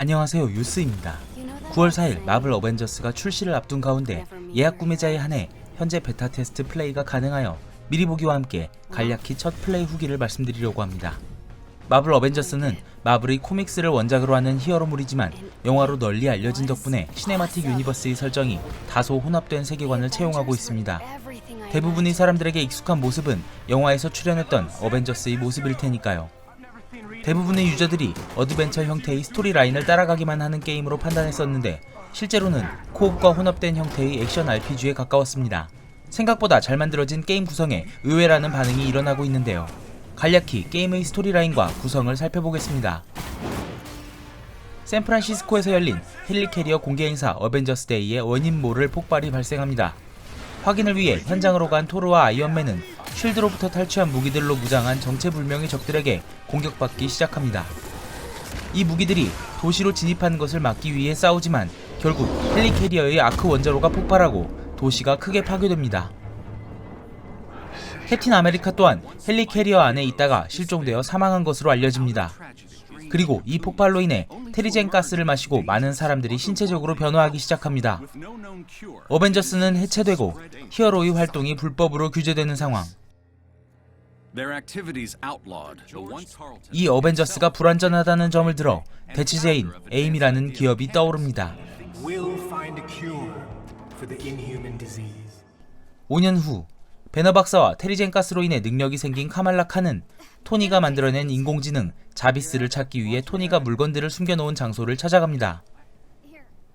안녕하세요 유스입니다. 9월 4일 마블 어벤져스가 출시를 앞둔 가운데 예약 구매자에 한해 현재 베타 테스트 플레이가 가능하여 미리 보기와 함께 간략히 첫 플레이 후기를 말씀드리려고 합니다. 마블 어벤져스는 마블의 코믹스를 원작으로 하는 히어로물이지만 영화로 널리 알려진 덕분에 시네마틱 유니버스의 설정이 다소 혼합된 세계관을 채용하고 있습니다. 대부분의 사람들에게 익숙한 모습은 영화에서 출연했던 어벤져스의 모습일 테니까요. 대부분의 유저들이 어드벤처 형태의 스토리 라인을 따라가기만 하는 게임으로 판단했었는데 실제로는 코옵과 혼합된 형태의 액션 RPG에 가까웠습니다. 생각보다 잘 만들어진 게임 구성에 의외라는 반응이 일어나고 있는데요. 간략히 게임의 스토리 라인과 구성을 살펴보겠습니다. 샌프란시스코에서 열린 헬리캐리어 공개 행사 어벤져스 데이에 원인 모를 폭발이 발생합니다. 확인을 위해 현장으로 간 토르와 아이언맨은 쉴드로부터 탈취한 무기들로 무장한 정체불명의 적들에게 공격받기 시작합니다. 이 무기들이 도시로 진입하는 것을 막기 위해 싸우지만 결국 헬리캐리어의 아크 원자로가 폭발하고 도시가 크게 파괴됩니다. 캡틴 아메리카 또한 헬리캐리어 안에 있다가 실종되어 사망한 것으로 알려집니다. 그리고 이 폭발로 인해 테리젠 가스를 마시고 많은 사람들이 신체적으로 변화하기 시작합니다. 어벤져스는 해체되고 히어로의 활동이 불법으로 규제되는 상황. 이 어벤져스가 불완전하다는 점을 들어 대치제인 에임이라는 기업이 떠오릅니다. will find a cure for the inhuman disease. 5년 후 베너 박사와 테리 젠 가스로 인해 능력이 생긴 카말라 칸은 토니가 만들어낸 인공지능 자비스를 찾기 위해 토니가 물건들을 숨겨놓은 장소를 찾아갑니다.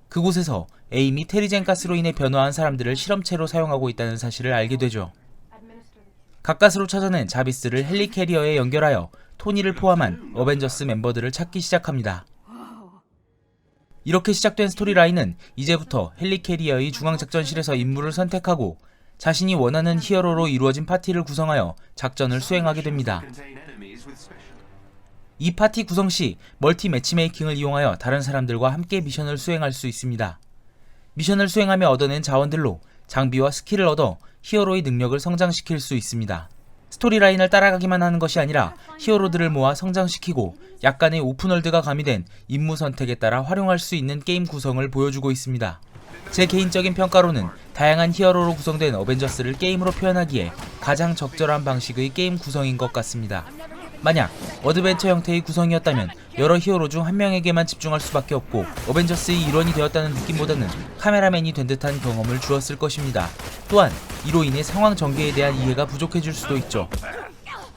그곳에서 에임이 테리 젠 가스로 인해 변화한 사람들을 실험체로 사용하고 있다는 사실을 알게 되죠. 가까스로 찾아낸 자비스를 헬리캐리어에 연결하여 토니를 포함한 어벤져스 멤버들을 찾기 시작합니다. 이렇게 시작된 스토리라인은 이제부터 헬리캐리어의 중앙작전실에서 임무를 선택하고 자신이 원하는 히어로로 이루어진 파티를 구성하여 작전을 수행하게 됩니다. 이 파티 구성 시 멀티 매치메이킹을 이용하여 다른 사람들과 함께 미션을 수행할 수 있습니다. 미션을 수행하며 얻어낸 자원들로 장비와 스킬을 얻어 히어로의 능력을 성장시킬 수 있습니다. 스토리라인을 따라가기만 하는 것이 아니라 히어로들을 모아 성장시키고 약간의 오픈월드가 가미된 임무 선택에 따라 활용할 수 있는 게임 구성을 보여주고 있습니다. 제 개인적인 평가로는 다양한 히어로로 구성된 어벤져스를 게임으로 표현하기에 가장 적절한 방식의 게임 구성인 것 같습니다. 만약 어드벤처 형태의 구성이었다면 여러 히어로 중 한 명에게만 집중할 수밖에 없고 어벤져스의 일원이 되었다는 느낌보다는 카메라맨이 된 듯한 경험을 주었을 것입니다. 또한 이로 인해 상황 전개에 대한 이해가 부족해질 수도 있죠.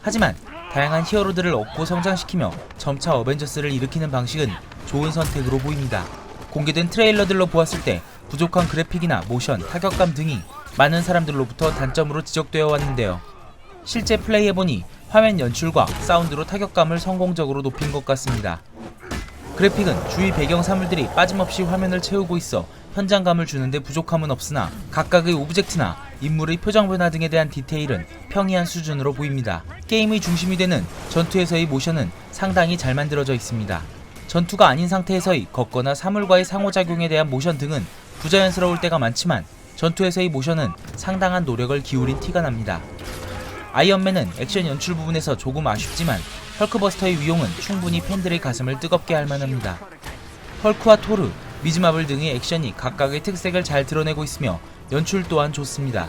하지만 다양한 히어로들을 얻고 성장시키며 점차 어벤져스를 일으키는 방식은 좋은 선택으로 보입니다. 공개된 트레일러들로 보았을 때 부족한 그래픽이나 모션, 타격감 등이 많은 사람들로부터 단점으로 지적되어 왔는데요. 실제 플레이해보니 화면 연출과 사운드로 타격감을 성공적으로 높인 것 같습니다. 그래픽은 주위 배경 사물들이 빠짐없이 화면을 채우고 있어 현장감을 주는데 부족함은 없으나 각각의 오브젝트나 인물의 표정 변화 등에 대한 디테일은 평이한 수준으로 보입니다. 게임의 중심이 되는 전투에서의 모션은 상당히 잘 만들어져 있습니다. 전투가 아닌 상태에서의 걷거나 사물과의 상호작용에 대한 모션 등은 부자연스러울 때가 많지만 전투에서의 모션은 상당한 노력을 기울인 티가 납니다. 아이언맨은 액션 연출 부분에서 조금 아쉽지만 헐크버스터의 위용은 충분히 팬들의 가슴을 뜨겁게 할 만합니다. 헐크와 토르, 미즈마블 등의 액션이 각각의 특색을 잘 드러내고 있으며 연출 또한 좋습니다.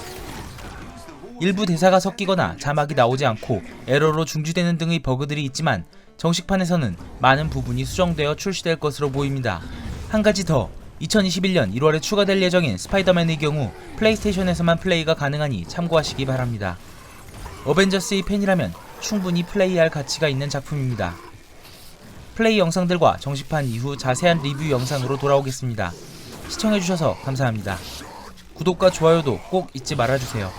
일부 대사가 섞이거나 자막이 나오지 않고 에러로 중지되는 등의 버그들이 있지만 정식판에서는 많은 부분이 수정되어 출시될 것으로 보입니다. 한 가지 더 2021년 1월에 추가될 예정인 스파이더맨의 경우 플레이스테이션에서만 플레이가 가능하니 참고하시기 바랍니다. 어벤져스의 팬이라면 충분히 플레이할 가치가 있는 작품입니다. 플레이 영상들과 정식판 이후 자세한 리뷰 영상으로 돌아오겠습니다. 시청해주셔서 감사합니다. 구독과 좋아요도 꼭 잊지 말아주세요.